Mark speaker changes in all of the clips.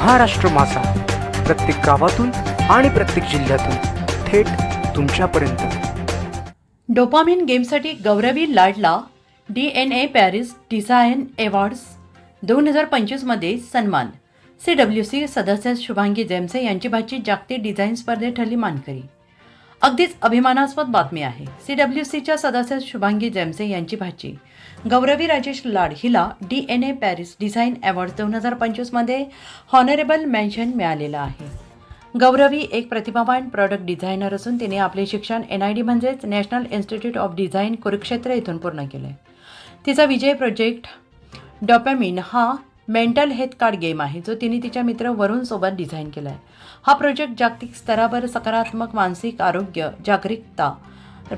Speaker 1: महाराष्ट्र माझा. प्रत्येक गावातून आणि प्रत्येक जिल्ह्यातून थेट तुमच्यापर्यंत.
Speaker 2: डोपामिन गेमसाठी गौरवी लाडला D N A Paris design awards दोन हजार पंचवीसमध्ये सन्मान. सी डब्ल्यू सी सदस्य शुभांगी जेमसे यांची भाची जागतिक डिझाईन स्पर्धेत ठरली मानकरी. अगदीच अभिमानास्पद बातमी आहे. सी डब्ल्यू सीच्या सदस्य शुभांगी जेमसे यांची भाची. गौरवी राजेश लाड हिला D N A Paris design award दोन हजार पंचवीसमध्ये हॉनरेबल मेन्शन मिळालेलं आहे. गौरवी एक प्रतिभावान प्रॉडक्ट डिझायनर असून तिने आपले शिक्षण एन आय डी म्हणजेच national institute of design Kurukshetra इथून पूर्ण केले. तिचा विजय प्रोजेक्ट डॉपॅमिन हा मेंटल हेल्थ कार्ड गेम आहे जो तिने तिच्या मित्र वरुणसोबत डिझाईन केला आहे हा प्रोजेक्ट जागतिक स्तरावर सकारात्मक मानसिक आरोग्य जागरूकता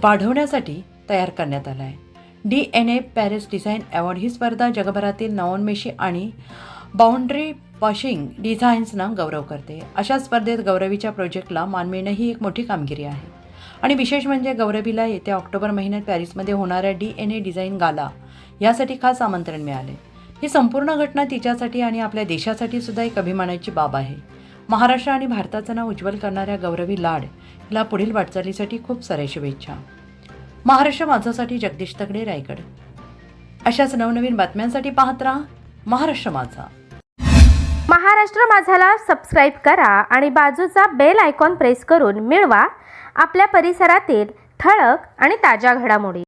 Speaker 2: वाढवण्यासाठी तयार करण्यात आला आहे. D N A Paris design award ही स्पर्धा जगभरातील नवोन्मेषी आणि बाउंड्री पॉशिंग डिझाईन्सना गौरव करते. अशा स्पर्धेत गौरवीच्या प्रोजेक्टला मान मिळणं ही एक मोठी कामगिरी आहे. आणि विशेष म्हणजे गौरवीला येत्या ऑक्टोबर महिन्यात पॅरिसमध्ये होणाऱ्या D N A design gala यासाठी खास आमंत्रण मिळाले. ही संपूर्ण घटना तिच्यासाठी आणि आपल्या देशासाठी सुद्धा एक अभिमानाची बाब आहे. महाराष्ट्र आणि भारताचं नाव उज्ज्वल करणाऱ्या गौरवी लाड हिला पुढील वाटचालीसाठी खूप साऱ्या शुभेच्छा. महाराष्ट्र माझासाठी जगदीश तगडे रायगड. अशाच नवनवीन बातम्यांसाठी पाहत राहा महाराष्ट्र माझा.
Speaker 3: महाराष्ट्र माझाला सबस्क्राईब करा आणि बाजूचा बेल आयकॉन प्रेस करून मिळवा आपल्या परिसरातील ठळक आणि ताज्या घडामोडी.